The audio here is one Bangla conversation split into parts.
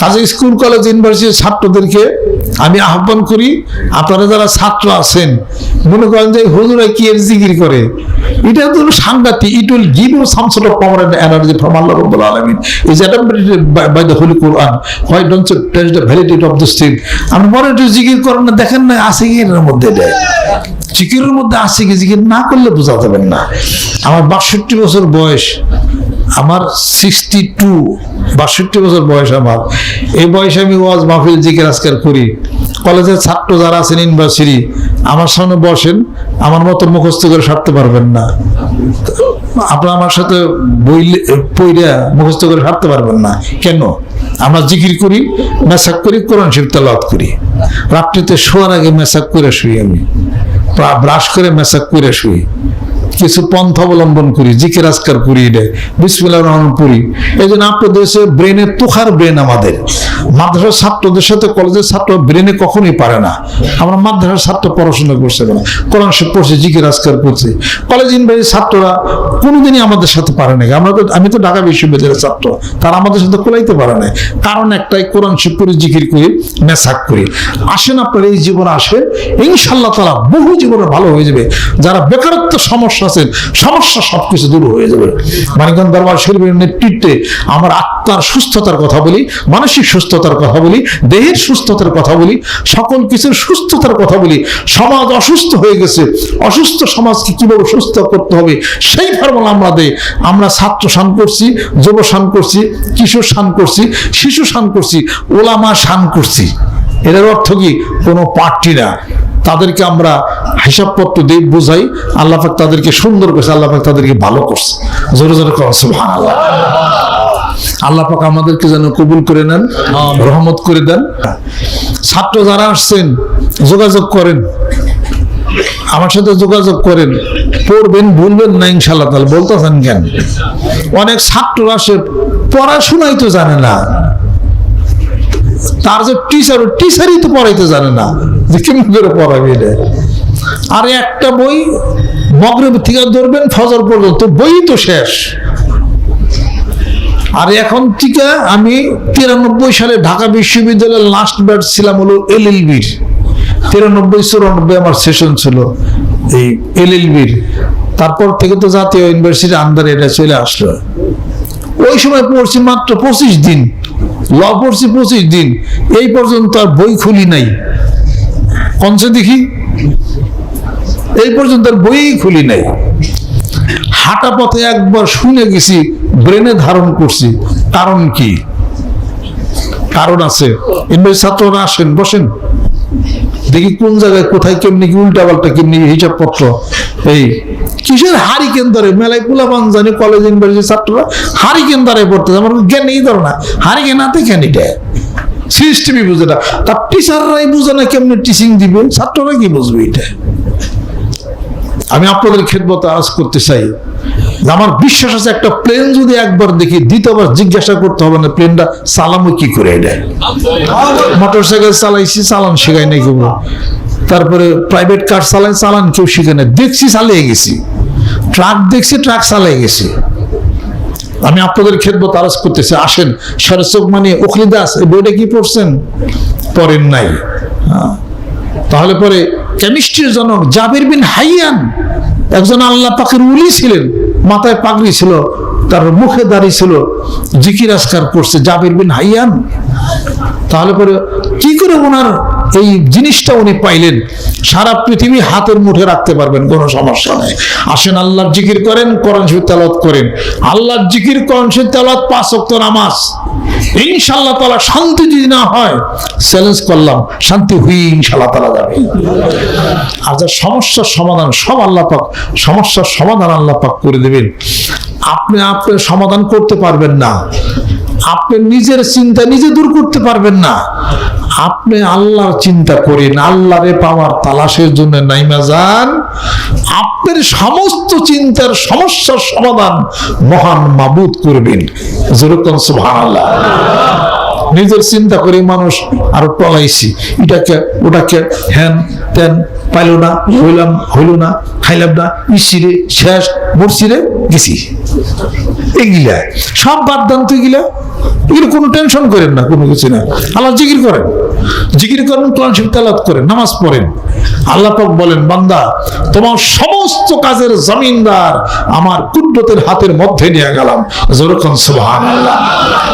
কাজে স্কুল, কলেজ, ইউনিভার্সিটির ছাত্রদেরকে আমি আহ্বান করি, আপনারা যারা ছাত্র আছেন, মনে করেন যে হুজুরা কি এর করে? এটা তো সাংঘাতিক it will give you some sort of power and energy from আল্লাহ রাব্বুল আলামিন। Is adapted by the holy Quran why don't you test the validity of this thing আপনি বড় একটু জিকির করেন না, দেখেন না, আছে কি এর মধ্যে এটা? জিকিরের মধ্যে আছে কি, জিকির না করলে বোঝা যাবেন না। আমার বাষট্টি বছর বয়স আমার সিক্সটি টু বাষট্টি বছর বয়স আমার। এই বয়সে আমি ওয়াজ মাহফিল, জিকির, আজকার করি। কলেজের ছাত্র যারা আছেন ইউনিভার্সিটি, আমার সামনে বসেন, আমার মতো মুখস্থ করে সারতে পারবেন না। আপনারা আমার সাথে বই লে- পইরা মুখস্থ করে সারতে পারবেন না। কেন? আমরা জিকির করি, মেসাক করি, কোরআন শরীফ তেলাওয়াত করি। রাত্রিতে শোয়ার আগে মেসাক করে শুই আমি। ব্রা- ব্রাশ করে মেসাক করে শুই। কিছু পন্থা অবলম্বন করি, জিকির আজকার করি এটা বিসমিল্লাহ রহমান পড়ি। এই জন্য আপনার দেশে ব্রেনের তুখার ব্রেন আমাদের। মাদ্রাসার ছাত্রদের সাথে কলেজের ছাত্র ব্রেনে কখনোই পারে না। আমরা মাদ্রাসার ছাত্র পড়াশোনা করছে না কোরআন সে পড়ছে, জিকির আজকার করছে। কলেজ, ইউনিভার্সিটির ছাত্ররা কোনোদিনই আমাদের সাথে পারে না। আমরা তো আমি তো ঢাকা বিশ্ববিদ্যালয়ের ছাত্র। তারা আমাদের সাথে কোলাইতে পারে না। কারণ একটাই, কোরআন শিব করে জিকির করি, মেসাক করি। আসেন আপনার, এই জীবনে আসেন ইনশাল্লাহ তারা বহু জীবনে ভালো হয়ে যাবে। যারা বেকারত্ব সমস্যা আছেন সমস্যা সবকিছু দূর হয়ে যাবে। মানিকগঞ্জ দরবার শরীফের নেতৃত্বে আমার আত্মার সুস্থতার কথা বলি, মানসিক সুস্থতার কথা বলি, দেহের সুস্থতার কথা বলি, সকল কিছুর সুস্থতার কথা বলি। সমাজ অসুস্থ হয়ে গেছে। অসুস্থ সমাজকে কীভাবে সুস্থ করতে হবে, সেই ফর্মুলা আমরা দেই। আমরা ছাত্র শান করছি, যুব শান করছি, কিশোর শান করছি, শিশু শান করছি, ওলামা শান করছি। এটার অর্থ কি? কোনো পার্টি না। তাদেরকে আমরা হিসাবপত্র দিয়ে বোঝাই আল্লাহ পাক তাদেরকে সুন্দর করছে আল্লাহ পাক তাদেরকে ভালো করছে। জোরে জোরে কর আল্লাহ আল্লাহ পাক আমাদেরকে যেন কবুল করে নেন রহমত করে দেন। ছাত্র যারা আসছেন যোগাযোগ করেন। আমার সাথে যোগাযোগ করেন। পড়বেন ভুলবেন না ইনশাল্লাহ তাহলে বলতেছেন কেন? অনেক ছাত্র আসে পড়াশোনাই তো জানে না। তার যে টিচার টিচারই তো পড়াইতে জানে না। আর একটা বই, মগরব থেকে ধরবেন, ফজর পর্যন্ত, বই তো শেষ। আর এখন থেকে আমি তিরানব্বই সালে ঢাকা বিশ্ববিদ্যালয়ের লাস্ট ব্যাচ ছিলাম হলো এল এল বির তিরানব্বই, চুরানব্বই আমার সেশন ছিল এই এল এল বির তারপর থেকে তো জাতীয় ইউনিভার্সিটির আন্ডারে এটা চলে আসলো। ওই সময় পড়ছি মাত্র পঁচিশ দিন। ল পড়ছি পঁচিশ দিন। এই পর্যন্ত আর বই খুলি নাই। কনসে দেখি। এই পর্যন্ত বই খুলি নাই। হাঁটা পথে একবার শুনে গেছি, ব্রেনে ধারণ করছি। কারণ কি? কারণ আছে। ছাত্ররা আসেন, বসেন। দেখি কোন জায়গায়, কোথায় কেমনি কি উল্টা পাল্টা কেমনি হিসাব পত্র এই কিসের হারিকেন ধরে? মেলায় কুলাবান জানি কলেজ ইউনিভার্সিটির ছাত্ররা হারিকেন ধরে পড়তে আমার জ্ঞান জ্ঞানই ধরে না হারিকেন হাতে জ্ঞান এটা? সিস্টেমই বুঝে না। তার টিচাররাই বুঝে না কেমনি টিচিং দিবে? ছাত্ররা কি বুঝবে এটা? আমি আপনাদের খেদমত আজ করতে চাই। আমার বিশ্বাস আছে একটা প্লেন যদি একবার দেখি, দ্বিতীয়বার জিজ্ঞাসা করতে হবে না প্লেনটা চালামো কি করে এটা? মোটর সাইকেল চালাইছি, চালান শেখাই নাই কেউ। তারপরে প্রাইভেট কার চালাই, চালান কেউ শিখে না দেখছি চালিয়ে গেছি। ট্রাক দেখছি ট্রাক চালিয়ে গেছি। আমি আপনাদের খেদমত আরজ করতেছি, আসেন সরসব মানে উখলি দাস, এই বইটা কি পড়ছেন? পড়েন নাই। হ্যাঁ। তাহলে পরে কেমিস্ট্রির জনক জাবির বিন হাইয়ান, একজন আল্লাহ পাকের উলি ছিলেন, মাথায় পাগড়ি ছিল, তার মুখে দাঁড়িয়ে ছিল, জিকির আসকার করছে জাবির বিন হাইয়ান। তাহলে পরে কি করে ওনার এই জিনিসটা উনি পাইলেন। সারা পৃথিবী হাতের মুঠে রাখতে পারবেন, কোনো সমস্যা নেই। আসেন, আল্লাহর জিকির করেন, কোরআন শরীফ তেলাওয়াত করেন। আল্লাহর জিকির, কোরআন শরীফ তেলাওয়াত, পাঁচ ওয়াক্ত নামাজ। ইনশাআল্লাহ তাআলা শান্তি যদি না হয়, চ্যালেঞ্জ করলাম, শান্তি হুই ইনশাআল্লাহ তাআলা যাবে। আর যা সমস্যার সমাধান, সব আল্লাহ পাক, সমস্যার সমাধান আল্লাহ পাক করে দেবেন। আপনি আপনার সমাধান করতে পারবেন না। আপনি নিজের চিন্তা নিজে দূর করতে পারবেন না। আপনি আল্লাহর চিন্তা করেন, আল্লাহরে পাওয়ার তালাশের জন্য নাইমা যান, আপনার সমস্ত চিন্তার সমস্যার সমাধান মহান মাবুদ করবেন। যেরকম সুবহানাল্লাহ। নিজের চিন্তা করে মানুষ আরও টলাইছি এটাকে, ওটাকে হ্যান তেন পাইল না, হইলাম, হইল না, খাইলাম না, ইসিরে, শেষ মরছিরে গেছি। এগুলা। সব বাদ দান তো এগুলা। এগুলো কোনো টেনশন করেন না, কোনো কিছু না। আল্লাহ জিকির করেন। জিকির করেন, কোরআন শরীফ তেলাওয়াত করেন, নামাজ পড়েন। আল্লাহ পাক বলেন, বান্দা, তোমার সমস্ত কাজের জমিনদার আমার কুদ্রতের হাতের মধ্যে নিয়ে গেলাম। যেরকম সুবহানাল্লাহ।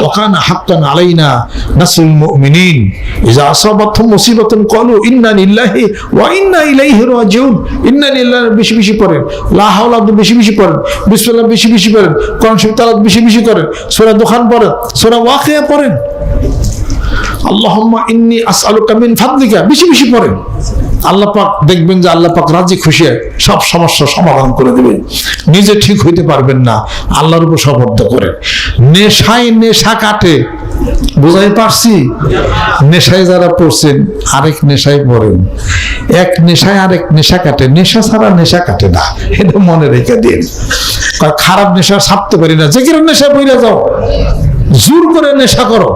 ওখান হাক্কান আলাইনা নাসরুল মুমিনিন। ইজা আসাবাতহুম মুসিবাতুন ক্বালু ইন্না লিল্লাহি ওয়া ইন্না ইলাইহি রাজিউন। ইন্না লিল্লাহি বেশি বেশি পড়েন। লা হাওলা বেশি বেশি পড়েন। বিসমিল্লাহ বেশি বেশি পড়েন। কোরআন তেলাওয়াত বেশি বেশি করেন সোরা দোকান পড়েন সোরা ওয়াকিয়া পড়েন। আল্লাহুম্মা ইন্নী আসআলুকা মিন ফাদলিকা। বেশি বেশি পড়েন। আল্লাহ পাক দেখবেন যে আল্লাহ পাক রাজি খুশি সব সমস্যা সমাধান করে দেবে নিজে ঠিক হইতে পারবেন না, আল্লাহর উপর সবর্দ করে। নেশায় নেশা কাটে। বুঝাই পারছি? নেশায় যারা পড়ছেন, আরেক নেশায় পড়েন। এক নেশায় আরেক নেশা কাটে। নেশা ছাড়া নেশা কাটে না। এটা মনে রেখে দিন। খারাপ নেশা ছাড়তে পারি না। যে কিরম নেশা বইরা যাও। জোর করে নেশা করো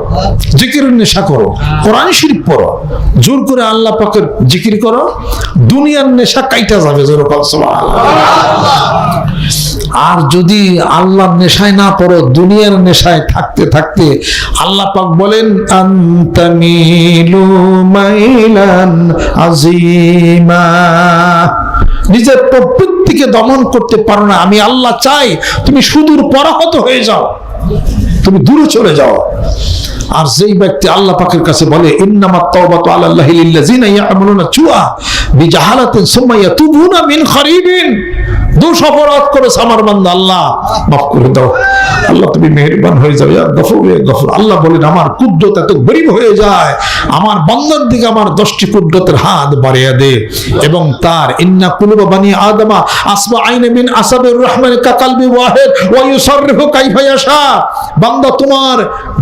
জিকির নেশা করো কোরআন শরীফ পড়ো জোর করে আল্লাহ পাকের জিকির করো দুনিয়ার নেশা কাইটা যাবে জোর আর যদি আল্লাহর নেশায় না পড়ো দুনিয়ার নেশায় থাকতে থাকতে আল্লাহ পাক বলেন আন্তামিলু মাইলান আজিমা নিজের প্রবৃত্তিকে দমন করতে পারো না আমি আল্লাহ চাই তুমি সুদূর পরাহত হয়ে যাও। তুমি দূরে চলে যাও। আর যেই ব্যক্তি আল্লাহ পাকের কাছে বলে ইন্নামাত্মা তাওবাতু আলাল্লাহি লিল্লাযিনা ইয়ামালুনা চুয়া বিজাহালাতিন সুম্মা ইয়াতুবুনা মিন করিবিন দোষ অপরাধ করেছে আমার বান্দা আল্লাহ মাফ করে দাও। আল্লাহ, তুমি মেহেরবান হয়ে যাও, ইয়া গফুর গফুর। আল্লাহ বলেন, আমার কুদরত এত গরিব হয়ে যায়, আমার বান্দার দিকে আমার দশটি কুদরতের হাত বাড়িয়ে দে। এবং তার, ইন্না কুলুবা বানি আদমা, আসবা আইনে মিন আসাবের রহমান কাকালবি ওয়াহিদ, ওয়া ইউসাররিফু কাইফা ইয়াশা। বান্দা, তোমার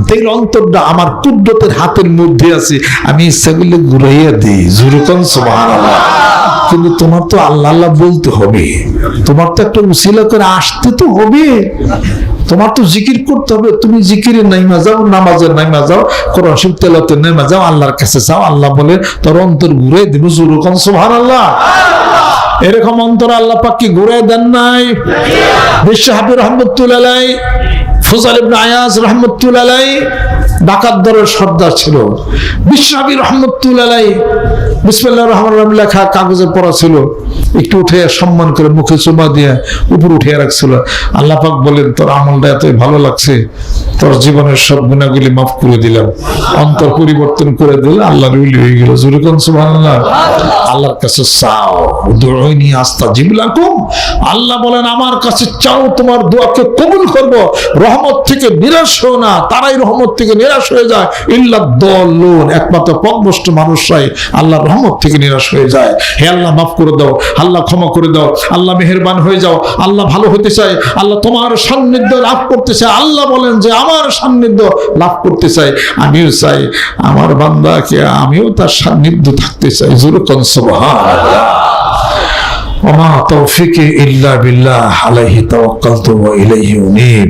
দিল অন্তরটা আমার কুদরতের হাতের মধ্যে আছে। আমি সেগুলো ঘুরাইয়া দিই জুরুকান সুবহানাল্লাহ। কিন্তু তোমার তো আল্লাহ আল্লাহ বলতে হবে। তোমার তো একটা উসিলা করে আসতে তো হবে। তোমার তো জিকির করতে হবে। তুমি জিকিরে নাইমা যাও, নামাজের নাইমা যাও, কোরআন শরীফ, তেলাওয়াতের নাইমা যাও, আল্লাহর কাছে যাও, আল্লাহ বলে, তোর অন্তর ঘুরে দিব জুরুকান সুবহানাল্লাহ। এরকম অন্তর আল্লাহ পাক কি ঘুরে দেন নাই। বিশ্ব হাবির রহমতুল্লাহ ফুজাল ইবনে আয়াজ রহমতুল্লাহ ডাকাত দরের সর্দার ছিল। বিশ্বহাবি রহমতুল্লাহ বিসমিল্লাহ রহমান রহিম লেখা কাগজে পড়া ছিল। একটু উঠে সম্মান করে মুখে চুমা দিয়ে উপর উঠিয়ে রাখছিল। আল্লাহ পাক বলেন তোর আমলটা এতই ভালো লাগছে, তোর জীবনের সব গুণাগুলি মাফ করে দিলাম। অন্তর পরিবর্তন করে দিলে আল্লাহ রুলি হয়ে গেল। জুরুকন সুবহানাল্লাহ? আল্লাহর কাছে চাও দুরইনি আস্তা জিবলাকুম আল্লাহ বলেন, আমার কাছে চাও, তোমার দোয়াকে কবুল করব। রহমত থেকে নিরাশ হও না, তারাই রহমত থেকে নিরাশ হয়ে যায়। ইল্লা দল্লুন একমাত্র পথভ্রষ্ট মানুষরাই আল্লাহ রহমত থেকে নিরাশ হয়ে যায়। হে আল্লাহ, মাফ করে দাও। আল্লাহ ক্ষমা করে দাও। আল্লাহ মেহরবান হয়ে যাও। আল্লাহ ভালো হতে চাই আল্লাহ তোমার সান্নিধ্য লাভ করতে চাই আল্লাহ বলেন যে, আমার সান্নিধ্য লাভ করতে চাই আমিও চাই। আমার বান্দাকে আমিও তার সান্নিধ্য থাকতে চাই। জুরুকন ওমা তৌফিকে ইল্লা বিল্লাহ। আলাইহি তাওয়াক্কালতু ওয়া ইলাইহি উনীব।